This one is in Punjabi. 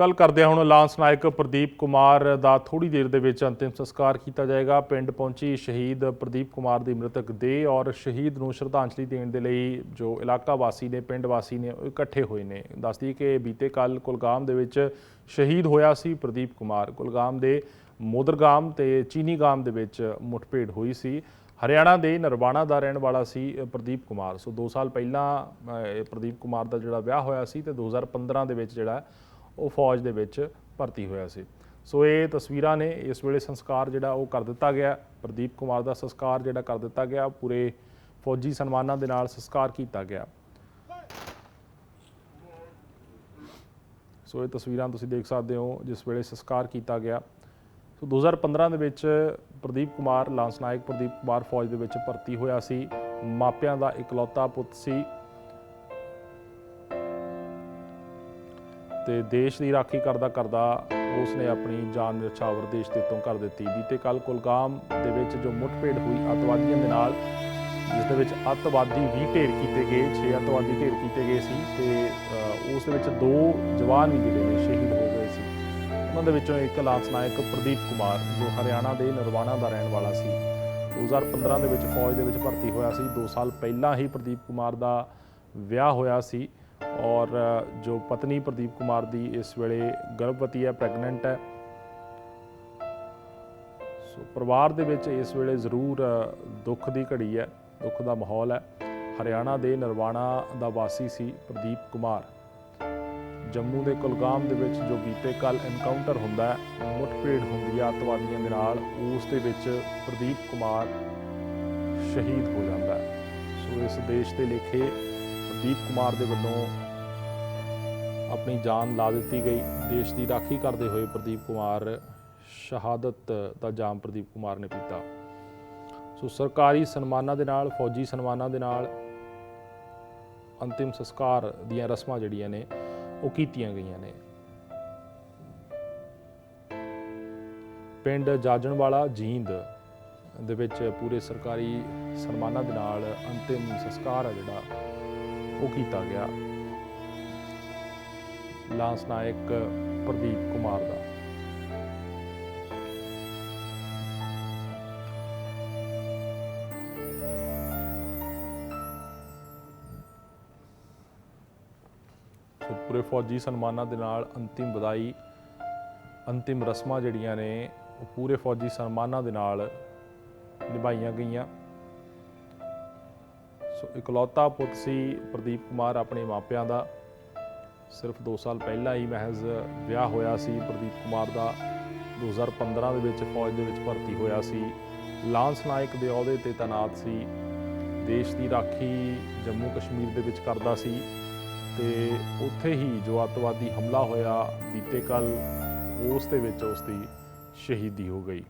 ਕੱਲ ਕਰਦੇ ਹੁਣ ਲਾਂਸ ਨਾਇਕ ਪ੍ਰਦੀਪ ਕੁਮਾਰ ਦਾ ਥੋੜੀ ਦੇਰ ਦੇ ਵਿੱਚ ਅੰਤਿਮ ਸੰਸਕਾਰ ਕੀਤਾ ਜਾਏਗਾ। ਪਿੰਡ ਪਹੁੰਚੀ ਸ਼ਹੀਦ ਪ੍ਰਦੀਪ ਕੁਮਾਰ ਦੀ ਮ੍ਰਿਤਕ ਦੇਹ ਔਰ ਸ਼ਹੀਦ ਨੂੰ ਸ਼ਰਧਾਂਜਲੀ ਦੇਣ ਦੇ ਲਈ ਜੋ ਇਲਾਕਾ ਵਾਸੀ ਨੇ, ਪਿੰਡ ਵਾਸੀ ਨੇ ਉਹ ਇਕੱਠੇ ਹੋਏ ਨੇ। ਦੱਸਦੀ ਕਿ ਬੀਤੇ ਕੱਲ ਕੁਲਗਾਮ ਦੇ ਵਿੱਚ ਸ਼ਹੀਦ ਹੋਇਆ ਸੀ ਪ੍ਰਦੀਪ ਕੁਮਾਰ। ਕੁਲਗਾਮ ਦੇ ਮੋਦਰਗਾਮ ਤੇ ਚੀਨੀਗਾਮ ਦੇ ਵਿੱਚ ਮੁੱਠਭੇੜ ਹੋਈ ਸੀ। ਹਰਿਆਣਾ ਦੇ ਨਰਵਾਣਾ ਦਾ ਰਹਿਣ ਵਾਲਾ ਸੀ ਪ੍ਰਦੀਪ ਕੁਮਾਰ। ਸੋ 2 ਸਾਲ ਪਹਿਲਾਂ ਪ੍ਰਦੀਪ ਕੁਮਾਰ ਦਾ ਜਿਹੜਾ ਵਿਆਹ ਹੋਇਆ ਸੀ ਤੇ 2015 ਦੇ ਵਿੱਚ ਜਿਹੜਾ ਉਹ ਫੌਜ ਦੇ ਵਿੱਚ ਭਰਤੀ ਹੋਇਆ ਸੀ। ਸੋ ਇਹ ਤਸਵੀਰਾਂ ਨੇ, ਇਸ ਵੇਲੇ ਸੰਸਕਾਰ ਜਿਹੜਾ ਉਹ ਕਰ ਦਿੱਤਾ ਗਿਆ। ਪ੍ਰਦੀਪ ਕੁਮਾਰ ਦਾ ਸੰਸਕਾਰ ਜਿਹੜਾ ਕਰ ਦਿੱਤਾ ਗਿਆ ਪੂਰੇ ਫੌਜੀ ਸਨਮਾਨਾਂ ਦੇ ਨਾਲ ਸੰਸਕਾਰ ਕੀਤਾ ਗਿਆ। ਸੋ ਇਹ ਤਸਵੀਰਾਂ ਤੁਸੀਂ ਦੇਖ ਸਕਦੇ ਹੋ, ਜਿਸ ਵੇਲੇ ਸੰਸਕਾਰ ਕੀਤਾ ਗਿਆ। ਸੋ 2015 ਦੇ ਵਿੱਚ ਪ੍ਰਦੀਪ ਕੁਮਾਰ, ਲਾਂਸ ਨਾਇਕ ਪ੍ਰਦੀਪ ਕੁਮਾਰ ਫੌਜ ਦੇ ਵਿੱਚ ਭਰਤੀ ਹੋਇਆ ਸੀ। ਮਾਪਿਆਂ ਦਾ ਇਕਲੌਤਾ ਪੁੱਤ ਸੀ। ਤੇ ਦੇਸ਼ ਦੀ ਰਾਖੀ ਕਰਦਾ ਕਰਦਾ ਉਸ ਨੇ ਆਪਣੀ ਜਾਨ ਨਿਛਾਵਰ ਦੇਸ਼ ਦੇ ਤੋਂ ਕਰ ਦਿੱਤੀ। ਬੀਤੇ ਕੱਲ ਕੁਲਗਾਮ ਦੇ ਵਿੱਚ ਜੋ ਮੁੱਠਭੇੜ ਹੋਈ ਅੱਤਵਾਦੀਆਂ ਦੇ ਨਾਲ, ਜਿਸ ਦੇ ਵਿੱਚ ਅੱਤਵਾਦੀ ਵੀ ਢੇਰ ਕੀਤੇ ਗਏ 6 ਅੱਤਵਾਦੀ ਢੇਰ ਕੀਤੇ ਗਏ ਸੀ ਤੇ ਉਸ ਦੇ ਵਿੱਚ ਦੋ ਜਵਾਨ ਵੀ ਜਿਹੜੇ ਨੇ ਸ਼ਹੀਦ ਹੋ ਗਏ ਸੀ। ਉਹਨਾਂ ਦੇ ਵਿੱਚੋਂ ਇੱਕ ਲਾਂਸ ਨਾਇਕ ਪ੍ਰਦੀਪ ਕੁਮਾਰ, ਜੋ ਹਰਿਆਣਾ ਦੇ ਨਰਵਾਣਾ ਦਾ ਰਹਿਣ ਵਾਲਾ ਸੀ। 2015 ਦੇ ਵਿੱਚ ਫੌਜ ਦੇ ਵਿੱਚ ਭਰਤੀ ਹੋਇਆ ਸੀ। 2 ਸਾਲ ਪਹਿਲਾਂ ਹੀ ਪ੍ਰਦੀਪ ਕੁਮਾਰ ਦਾ ਵਿਆਹ ਹੋਇਆ ਸੀ। ਔਰ ਜੋ ਪਤਨੀ ਪ੍ਰਦੀਪ ਕੁਮਾਰ ਦੀ ਇਸ ਵੇਲੇ ਗਰਭਵਤੀ ਹੈ, ਪ੍ਰੈਗਨੈਂਟ ਹੈ। ਸੋ ਪਰਿਵਾਰ ਦੇ ਵਿੱਚ ਇਸ ਵੇਲੇ ਜ਼ਰੂਰ ਦੁੱਖ ਦੀ ਘੜੀ ਹੈ, ਦੁੱਖ ਦਾ ਮਾਹੌਲ ਹੈ। ਹਰਿਆਣਾ ਦੇ ਨਰਵਾਣਾ ਦਾ ਵਾਸੀ ਸੀ ਪ੍ਰਦੀਪ ਕੁਮਾਰ। ਜੰਮੂ ਦੇ ਕੁਲਗਾਮ ਦੇ ਵਿੱਚ ਜੋ ਬੀਤੇ ਕੱਲ ਐਨਕਾਊਂਟਰ ਹੁੰਦਾ ਹੈ ਮੁੱਠਭੇੜ ਹੁੰਦੀ ਹੈ ਅੱਤਵਾਦੀਆਂ ਦੇ ਨਾਲ, ਉਸ ਦੇ ਵਿੱਚ ਪ੍ਰਦੀਪ ਕੁਮਾਰ ਸ਼ਹੀਦ ਹੋ ਜਾਂਦਾ ਹੈ। ਸੋ ਇਸ ਦੇਸ਼ ਦੇ ਲੇਖੇ ਪ੍ਰਦੀਪ ਕੁਮਾਰ ਦੇ ਵੱਲੋਂ ਆਪਣੀ ਜਾਨ ਲਾ ਦਿੱਤੀ ਗਈ। ਦੇਸ਼ ਦੀ ਰਾਖੀ ਕਰਦੇ ਹੋਏ ਪ੍ਰਦੀਪ ਕੁਮਾਰ ਸ਼ਹਾਦਤ ਦਾ ਜਾਮ ਪ੍ਰਦੀਪ ਕੁਮਾਰ ਨੇ ਪੀਤਾ। ਸੋ ਸਰਕਾਰੀ ਸਨਮਾਨਾਂ ਦੇ ਨਾਲ, ਫੌਜੀ ਸਨਮਾਨਾਂ ਦੇ ਨਾਲ ਅੰਤਿਮ ਸੰਸਕਾਰ ਦੀਆਂ ਰਸਮਾਂ ਜਿਹੜੀਆਂ ਨੇ, ਉਹ ਕੀਤੀਆਂ ਗਈਆਂ ਨੇ। ਪਿੰਡ ਜਾਜਣਵਾਲਾ, ਜੀਂਦ ਦੇ ਵਿੱਚ ਪੂਰੇ ਸਰਕਾਰੀ ਸਨਮਾਨਾਂ ਦੇ ਨਾਲ ਅੰਤਿਮ ਸੰਸਕਾਰ ਹੈ ਜਿਹੜਾ ਉਹ ਕੀਤਾ ਗਿਆ। ਲਾਂਸ ਨਾਇਕ, ਪ੍ਰਦੀਪ ਕੁਮਾਰ ਦਾ। ਸੋ ਪੂਰੇ ਫੌਜੀ ਸਨਮਾਨਾਂ ਦੇ ਨਾਲ ਅੰਤਿਮ ਵਿਦਾਈ, ਅੰਤਿਮ ਰਸਮਾਂ ਜਿਹੜੀਆਂ ਨੇ, ਉਹ ਪੂਰੇ ਫੌਜੀ ਸਨਮਾਨਾਂ ਦੇ ਨਾਲ ਨਿਭਾਈਆਂ ਗਈਆਂ। ਸੋ ਇਕਲੌਤਾ ਪੁੱਤ ਸੀ ਪ੍ਰਦੀਪ ਕੁਮਾਰ ਆਪਣੇ ਮਾਪਿਆਂ ਦਾ। ਸਿਰਫ 2 ਸਾਲ ਪਹਿਲਾਂ ਹੀ ਮਹਿਜ਼ ਵਿਆਹ ਹੋਇਆ ਸੀ। ਪ੍ਰਦੀਪ ਕੁਮਾਰ ਦਾ 2015 ਦੇ ਵਿੱਚ ਫੌਜ ਦੇ ਵਿੱਚ ਭਰਤੀ ਹੋਇਆ ਸੀ। ਲਾਂਸ ਨਾਇਕ ਦੇ ਅਹੁਦੇ ਤੇ ਤਾਇਨਾਤ ਸੀ। ਦੇਸ਼ ਦੀ ਰਾਖੀ ਜੰਮੂ ਕਸ਼ਮੀਰ ਦੇ ਵਿੱਚ ਕਰਦਾ ਸੀ ਤੇ ਉੱਥੇ ਹੀ ਜੋ ਅੱਤਵਾਦੀ ਹਮਲਾ ਹੋਇਆ ਬੀਤੇ ਕੱਲ ਉਸ ਦੇ ਵਿੱਚ ਉਸ ਦੀ ਸ਼ਹੀਦੀ ਹੋ ਗਈ।